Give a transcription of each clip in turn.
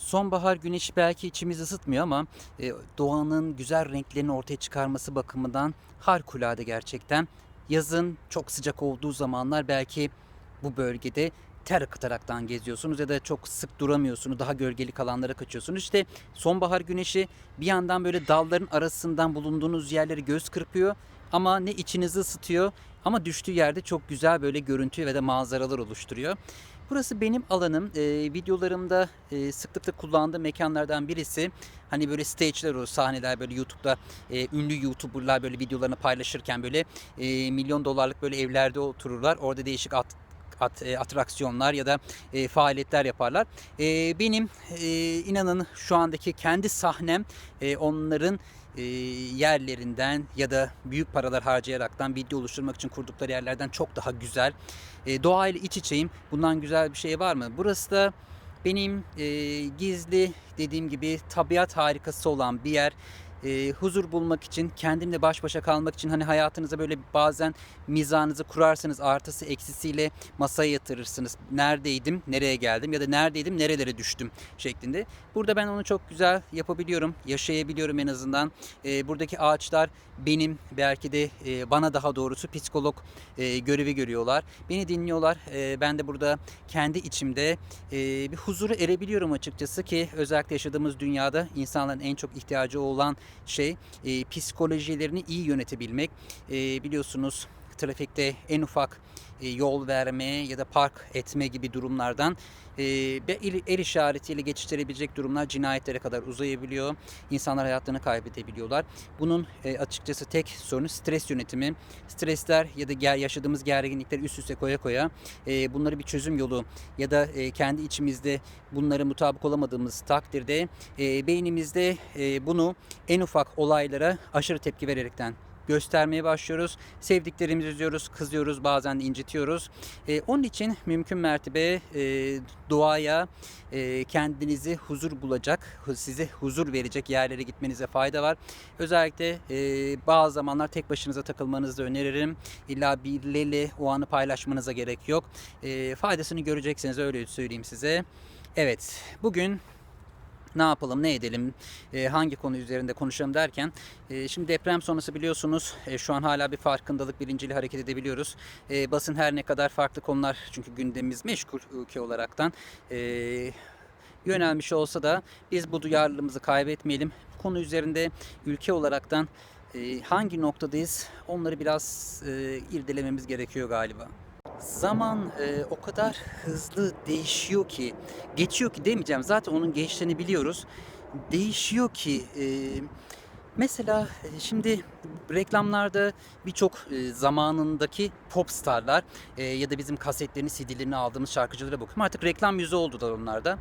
Sonbahar güneşi belki içimizi ısıtmıyor ama e, doğanın güzel renklerini ortaya çıkarması bakımından harikulade gerçekten. Yazın çok sıcak olduğu zamanlar belki bu bölgede ter akıtaraktan geziyorsunuz ya da çok sık duramıyorsunuz. Daha gölgelik alanlara kaçıyorsunuz. İşte sonbahar güneşi bir yandan böyle dalların arasından bulunduğunuz yerleri göz kırpıyor ama ne içinizi ısıtıyor ama düştüğü yerde çok güzel böyle görüntü ve de manzaralar oluşturuyor. Burası benim alanım. Ee, videolarımda e, sıklıkla kullandığım mekanlardan birisi. Hani böyle stage'ler o sahneler böyle YouTube'da e, ünlü YouTuber'lar böyle videolarını paylaşırken böyle e, milyon dolarlık böyle evlerde otururlar. Orada değişik at, at- e, atraksiyonlar ya da e, faaliyetler yaparlar. E, benim e, inanın şu andaki kendi sahnem e, onların e, yerlerinden ya da büyük paralar harcayaraktan video oluşturmak için kurdukları yerlerden çok daha güzel. E, doğayla iç içeyim. Bundan güzel bir şey var mı? Burası da benim e, gizli dediğim gibi tabiat harikası olan bir yer. E, huzur bulmak için, kendimle baş başa kalmak için hani hayatınıza böyle bazen mizanınızı kurarsınız artısı eksisiyle masaya yatırırsınız. Neredeydim, nereye geldim ya da neredeydim, nerelere düştüm şeklinde. Burada ben onu çok güzel yapabiliyorum, yaşayabiliyorum en azından. E, buradaki ağaçlar benim belki de e, bana daha doğrusu psikolog e, görevi görüyorlar. Beni dinliyorlar. E, ben de burada kendi içimde e, bir huzura erebiliyorum açıkçası ki özellikle yaşadığımız dünyada insanların en çok ihtiyacı olan şey e, psikolojilerini iyi yönetebilmek. E, biliyorsunuz trafikte en ufak yol verme ya da park etme gibi durumlardan e, el, işaretiyle geçiştirebilecek durumlar cinayetlere kadar uzayabiliyor. İnsanlar hayatlarını kaybedebiliyorlar. Bunun e, açıkçası tek sorunu stres yönetimi. Stresler ya da yaşadığımız gerginlikleri üst üste koya koya e, bunları bir çözüm yolu ya da e, kendi içimizde bunlara mutabık olamadığımız takdirde e, beynimizde e, bunu en ufak olaylara aşırı tepki vererekten göstermeye başlıyoruz. Sevdiklerimizi üzüyoruz, kızıyoruz, bazen incitiyoruz. Ee, onun için mümkün mertebe e, doğaya e, kendinizi huzur bulacak, size huzur verecek yerlere gitmenize fayda var. Özellikle e, bazı zamanlar tek başınıza takılmanızı da öneririm. İlla birileriyle o anı paylaşmanıza gerek yok. E, faydasını göreceksiniz öyle söyleyeyim size. Evet, bugün ne yapalım, ne edelim, e, hangi konu üzerinde konuşalım derken e, şimdi deprem sonrası biliyorsunuz e, şu an hala bir farkındalık bilinciyle hareket edebiliyoruz. E, basın her ne kadar farklı konular çünkü gündemimiz meşgul ülke olaraktan e, yönelmiş olsa da biz bu duyarlılığımızı kaybetmeyelim. Konu üzerinde ülke olaraktan e, hangi noktadayız onları biraz e, irdelememiz gerekiyor galiba. Zaman e, o kadar hızlı değişiyor ki, geçiyor ki demeyeceğim. Zaten onun geçtiğini biliyoruz. Değişiyor ki e, mesela e, şimdi reklamlarda birçok e, zamanındaki pop starlar e, ya da bizim kasetlerini, CD'lerini aldığımız şarkıcılara bakıyorum. Artık reklam yüzü oldular onlarda.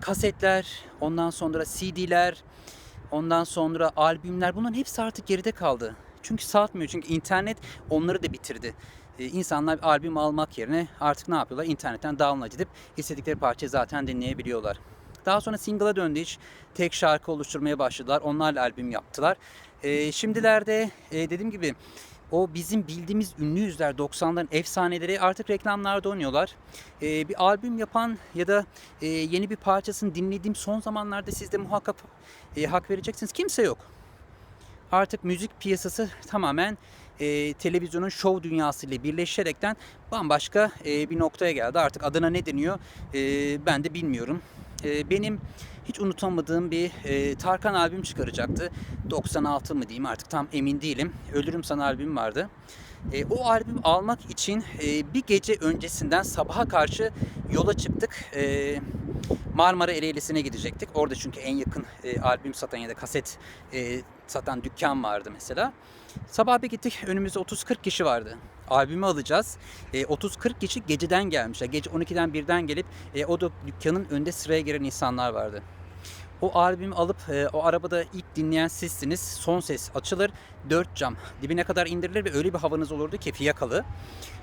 Kasetler, ondan sonra CD'ler, ondan sonra albümler bunların hepsi artık geride kaldı. Çünkü satmıyor. Çünkü internet onları da bitirdi. Ee, insanlar albüm almak yerine artık ne yapıyorlar? İnternetten download edip istedikleri parçayı zaten dinleyebiliyorlar. Daha sonra single'a döndü iş. Tek şarkı oluşturmaya başladılar. Onlarla albüm yaptılar. Ee, şimdilerde e, dediğim gibi o bizim bildiğimiz ünlü yüzler 90'ların efsaneleri artık reklamlarda oynuyorlar. Ee, bir albüm yapan ya da e, yeni bir parçasını dinlediğim son zamanlarda siz de muhakkak e, hak vereceksiniz. Kimse yok. Artık müzik piyasası tamamen e, televizyonun şov dünyası ile birleşerekten bambaşka e, bir noktaya geldi. Artık adına ne deniyor e, ben de bilmiyorum. E, benim hiç unutamadığım bir e, Tarkan albüm çıkaracaktı. 96 mı diyeyim artık tam emin değilim. Ölürüm Sana albüm vardı. E, o albüm almak için e, bir gece öncesinden sabaha karşı yola çıktık. E, Marmara Ereğlisi'ne gidecektik. Orada çünkü en yakın e, albüm satan ya da kaset e, satan dükkan vardı mesela. Sabah bir gittik önümüzde 30-40 kişi vardı. Albümü alacağız. E, 30-40 kişi geceden gelmişler. Gece 12'den birden gelip e, o dükkanın önünde sıraya giren insanlar vardı. O albümü alıp e, o arabada ilk dinleyen sizsiniz. Son ses açılır. Dört cam dibine kadar indirilir ve öyle bir havanız olurdu ki fiyakalı.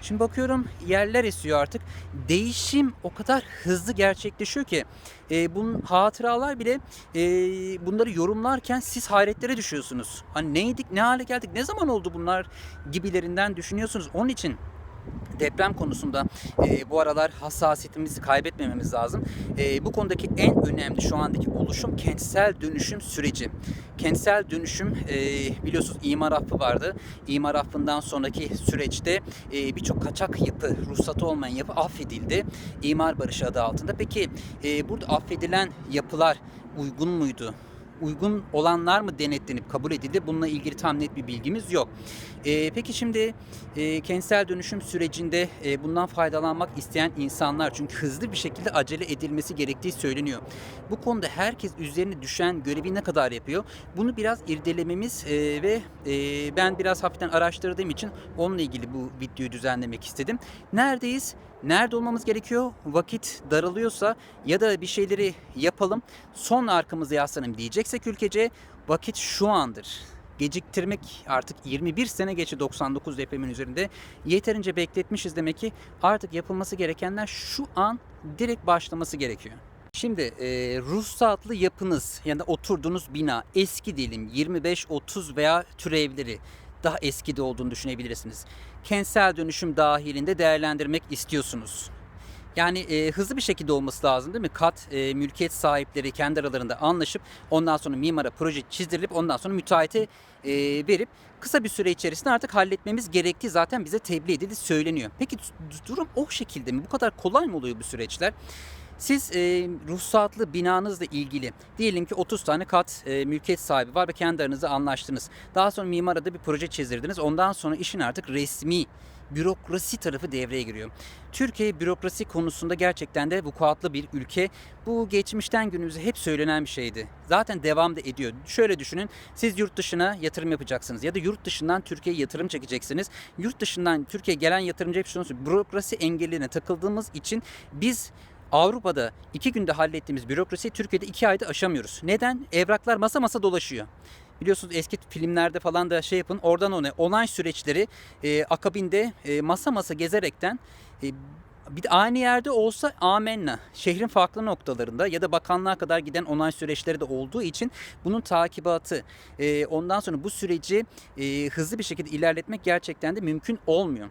Şimdi bakıyorum yerler esiyor artık. Değişim o kadar hızlı gerçekleşiyor ki e, bunun hatıralar bile e, bunları yorumlarken siz hayretlere düşüyorsunuz. Hani neydik, ne hale geldik, ne zaman oldu bunlar gibilerinden düşünüyorsunuz. Onun için deprem konusunda e, bu aralar hassasiyetimizi kaybetmememiz lazım. E, bu konudaki en önemli şu andaki oluşum kentsel dönüşüm süreci. Kentsel dönüşüm e, biliyorsunuz imar affı vardı. İmar affından sonraki süreçte e, birçok kaçak yapı, ruhsatı olmayan yapı affedildi. İmar barışı adı altında. Peki e, burada affedilen yapılar uygun muydu? Uygun olanlar mı denetlenip kabul edildi? Bununla ilgili tam net bir bilgimiz yok. Ee, peki şimdi e, kentsel dönüşüm sürecinde e, bundan faydalanmak isteyen insanlar çünkü hızlı bir şekilde acele edilmesi gerektiği söyleniyor. Bu konuda herkes üzerine düşen görevi ne kadar yapıyor? Bunu biraz irdelememiz e, ve e, ben biraz hafiften araştırdığım için onunla ilgili bu videoyu düzenlemek istedim. Neredeyiz? Nerede olmamız gerekiyor? Vakit daralıyorsa ya da bir şeyleri yapalım son arkamızı yaslanalım diyeceksek ülkece vakit şu andır. Geciktirmek artık 21 sene geçti 99 depremin üzerinde. Yeterince bekletmişiz demek ki artık yapılması gerekenler şu an direkt başlaması gerekiyor. Şimdi e, ruhsatlı yapınız yani oturduğunuz bina eski diyelim 25-30 veya türevleri daha eskide olduğunu düşünebilirsiniz. Kentsel dönüşüm dahilinde değerlendirmek istiyorsunuz. Yani e, hızlı bir şekilde olması lazım değil mi? Kat e, mülkiyet sahipleri kendi aralarında anlaşıp ondan sonra mimara proje çizdirilip ondan sonra müteahhite e, verip kısa bir süre içerisinde artık halletmemiz gerektiği zaten bize tebliğ edildi söyleniyor. Peki du- durum o şekilde mi? Bu kadar kolay mı oluyor bu süreçler? Siz e, ruhsatlı binanızla ilgili diyelim ki 30 tane kat e, mülkiyet sahibi var ve kendi aranızda anlaştınız. Daha sonra mimara da bir proje çizdirdiniz. Ondan sonra işin artık resmi bürokrasi tarafı devreye giriyor. Türkiye bürokrasi konusunda gerçekten de vukuatlı bir ülke. Bu geçmişten günümüze hep söylenen bir şeydi. Zaten devam da ediyor. Şöyle düşünün. Siz yurt dışına yatırım yapacaksınız ya da yurt dışından Türkiye'ye yatırım çekeceksiniz. Yurt dışından Türkiye'ye gelen yatırımcı hep şunu söylüyor. Bürokrasi engeline takıldığımız için biz Avrupa'da iki günde hallettiğimiz bürokrasiyi Türkiye'de iki ayda aşamıyoruz. Neden? Evraklar masa masa dolaşıyor. Biliyorsunuz eski filmlerde falan da şey yapın oradan ona onay süreçleri e, akabinde e, masa masa gezerekten e, bir de aynı yerde olsa amenna. Şehrin farklı noktalarında ya da bakanlığa kadar giden onay süreçleri de olduğu için bunun takibatı e, ondan sonra bu süreci e, hızlı bir şekilde ilerletmek gerçekten de mümkün olmuyor.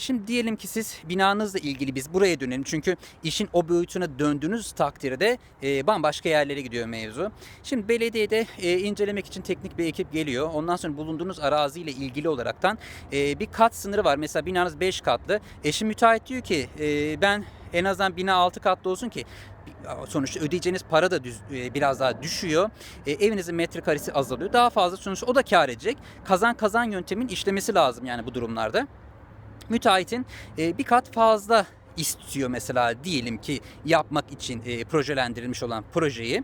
Şimdi diyelim ki siz binanızla ilgili biz buraya dönelim. Çünkü işin o boyutuna döndüğünüz takdirde e, bambaşka yerlere gidiyor mevzu. Şimdi belediyede e, incelemek için teknik bir ekip geliyor. Ondan sonra bulunduğunuz araziyle ilgili olaraktan bir kat sınırı var. Mesela binanız 5 katlı. Eşim müteahhit diyor ki ben en azından bina 6 katlı olsun ki sonuçta ödeyeceğiniz para da düz, biraz daha düşüyor. E, evinizin metrekaresi azalıyor. Daha fazla sonuçta o da kar edecek. Kazan kazan yöntemin işlemesi lazım yani bu durumlarda müteahhitin e, bir kat fazla istiyor mesela diyelim ki yapmak için e, projelendirilmiş olan projeyi.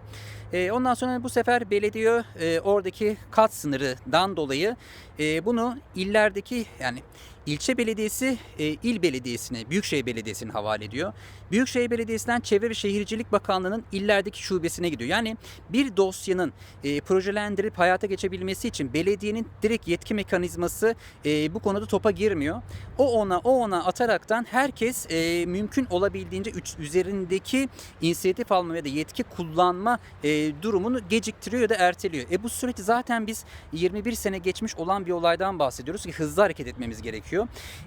E, ondan sonra bu sefer belediye e, oradaki kat sınırından dolayı e, bunu illerdeki yani ilçe belediyesi e, il belediyesine, Büyükşehir Belediyesi'ne havale ediyor. Büyükşehir Belediyesi'nden Çevre ve Şehircilik Bakanlığı'nın illerdeki şubesine gidiyor. Yani bir dosyanın e, projelendirip hayata geçebilmesi için belediyenin direkt yetki mekanizması e, bu konuda topa girmiyor. O ona o ona ataraktan herkes e, mümkün olabildiğince üç, üzerindeki inisiyatif alma ya da yetki kullanma e, durumunu geciktiriyor ya da erteliyor. E bu süreci zaten biz 21 sene geçmiş olan bir olaydan bahsediyoruz ki hızlı hareket etmemiz gerekiyor.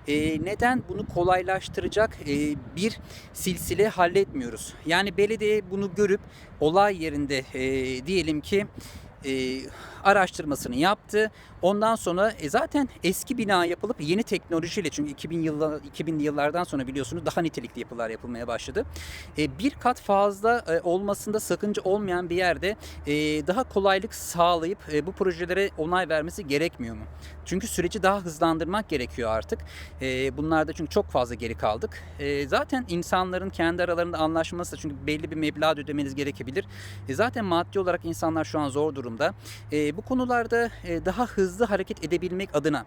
E, neden bunu kolaylaştıracak e, bir silsile halletmiyoruz? Yani belediye bunu görüp olay yerinde e, diyelim ki e, araştırmasını yaptı. Ondan sonra e, zaten eski bina yapılıp yeni teknolojiyle çünkü 2000 yıllar 2000'li yıllardan sonra biliyorsunuz daha nitelikli yapılar yapılmaya başladı. E, bir kat fazla e, olmasında sakınca olmayan bir yerde e, daha kolaylık sağlayıp e, bu projelere onay vermesi gerekmiyor mu? Çünkü süreci daha hızlandırmak gerekiyor artık. E, bunlarda çünkü çok fazla geri kaldık. E, zaten insanların kendi aralarında anlaşması çünkü belli bir meblağ ödemeniz gerekebilir. E, zaten maddi olarak insanlar şu an zor durumda. E, bu konularda e, daha hızlı hareket edebilmek adına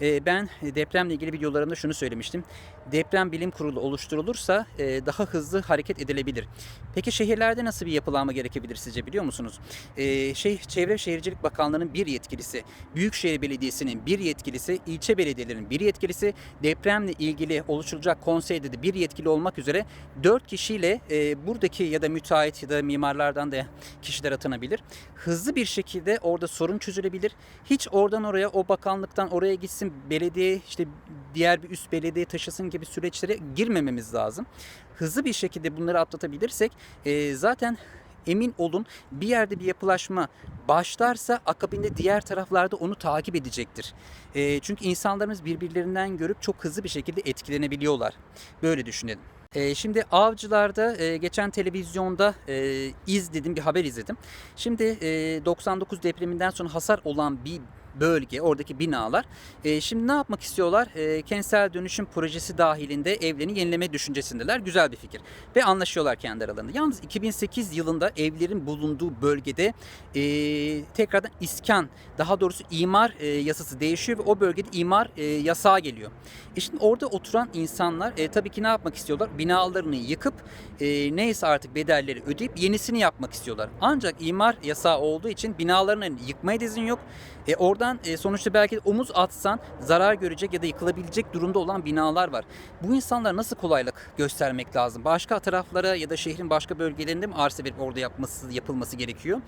e, ben depremle ilgili videolarımda şunu söylemiştim. Deprem bilim kurulu oluşturulursa e, daha hızlı hareket edilebilir. Peki şehirlerde nasıl bir yapılanma gerekebilir sizce biliyor musunuz? E, şey, Çevre Şehircilik Bakanlığı'nın bir yetkilisi, Büyükşehir Belediyesi'nin bir yetkilisi, ilçe belediyelerinin bir yetkilisi, depremle ilgili oluşturulacak konseyde de bir yetkili olmak üzere dört kişiyle e, buradaki ya da müteahhit ya da mimarlardan da kişiler atanabilir. Hızlı bir bir şekilde orada sorun çözülebilir. Hiç oradan oraya o bakanlıktan oraya gitsin belediye işte diğer bir üst belediye taşısın gibi süreçlere girmememiz lazım. Hızlı bir şekilde bunları atlatabilirsek e, zaten emin olun bir yerde bir yapılaşma başlarsa akabinde diğer taraflarda onu takip edecektir. E, çünkü insanlarımız birbirlerinden görüp çok hızlı bir şekilde etkilenebiliyorlar. Böyle düşünelim. E, şimdi Avcılar'da e, geçen televizyonda e, izledim bir haber izledim. Şimdi e, 99 depreminden sonra hasar olan bir bölge, oradaki binalar. E, şimdi ne yapmak istiyorlar? E, kentsel dönüşüm projesi dahilinde evlerini yenileme düşüncesindeler. Güzel bir fikir. Ve anlaşıyorlar kendi aralarında. Yalnız 2008 yılında evlerin bulunduğu bölgede e, tekrardan iskan, daha doğrusu imar e, yasası değişiyor ve o bölgede imar e, yasağı geliyor. E şimdi orada oturan insanlar e, tabii ki ne yapmak istiyorlar? Binalarını yıkıp e, neyse artık bedelleri ödeyip yenisini yapmak istiyorlar. Ancak imar yasağı olduğu için binalarını yıkmaya da izin yok. E, oradan e, sonuçta belki omuz atsan zarar görecek ya da yıkılabilecek durumda olan binalar var. Bu insanlara nasıl kolaylık göstermek lazım? Başka taraflara ya da şehrin başka bölgelerinde mi arsa verip orada yapması yapılması gerekiyor?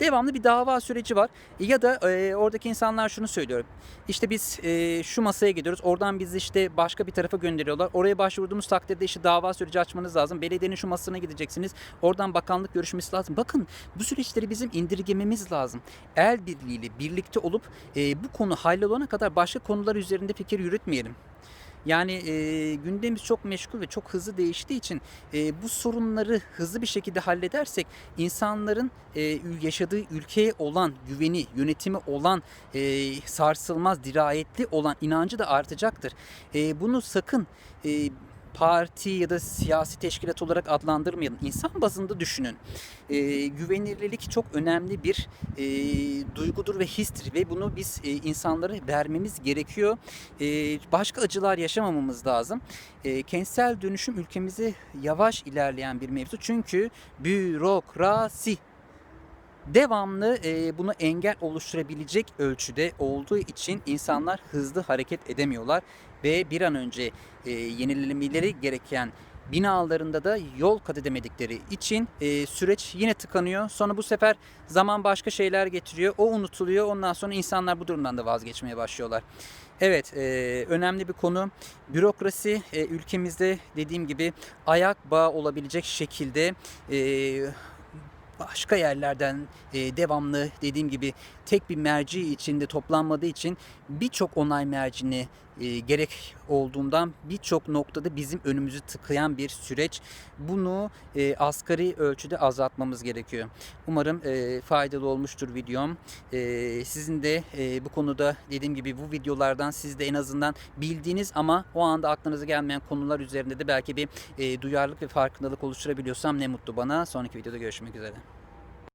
Devamlı bir dava süreci var. Ya da e, oradaki insanlar şunu söylüyor. İşte biz e, şu masaya gidiyoruz. Oradan bizi işte başka bir tarafa gönderiyorlar. Oraya başvurduğumuz takdirde işte dava süreci açmanız lazım. Belediyenin şu masasına gideceksiniz. Oradan bakanlık görüşmesi lazım. Bakın bu süreçleri bizim indirgememiz lazım. El birliğiyle birlikte olup e, bu konu hallolana kadar başka konular üzerinde fikir yürütmeyelim. Yani e, gündemimiz çok meşgul ve çok hızlı değiştiği için e, bu sorunları hızlı bir şekilde halledersek insanların e, yaşadığı ülkeye olan güveni, yönetimi olan e, sarsılmaz, dirayetli olan inancı da artacaktır. E, bunu sakın e, parti ya da siyasi teşkilat olarak adlandırmayalım. İnsan bazında düşünün. E, güvenilirlik çok önemli bir e, duygudur ve histir ve bunu biz e, insanlara vermemiz gerekiyor. E, başka acılar yaşamamamız lazım. E, kentsel dönüşüm ülkemizi yavaş ilerleyen bir mevzu. Çünkü bürokrasi devamlı e, bunu engel oluşturabilecek ölçüde olduğu için insanlar hızlı hareket edemiyorlar ve bir an önce e, yenilemeleri gereken binalarında da yol kat edemedikleri için e, süreç yine tıkanıyor. Sonra bu sefer zaman başka şeyler getiriyor. O unutuluyor. Ondan sonra insanlar bu durumdan da vazgeçmeye başlıyorlar. Evet, e, önemli bir konu. Bürokrasi e, ülkemizde dediğim gibi ayak bağı olabilecek şekilde e, başka yerlerden e, devamlı dediğim gibi tek bir merci içinde toplanmadığı için birçok onay mercini e, gerek olduğundan birçok noktada bizim önümüzü tıkayan bir süreç. Bunu e, asgari ölçüde azaltmamız gerekiyor. Umarım e, faydalı olmuştur videom. E, sizin de e, bu konuda dediğim gibi bu videolardan siz de en azından bildiğiniz ama o anda aklınıza gelmeyen konular üzerinde de belki bir e, duyarlılık ve farkındalık oluşturabiliyorsam ne mutlu bana. Sonraki videoda görüşmek üzere.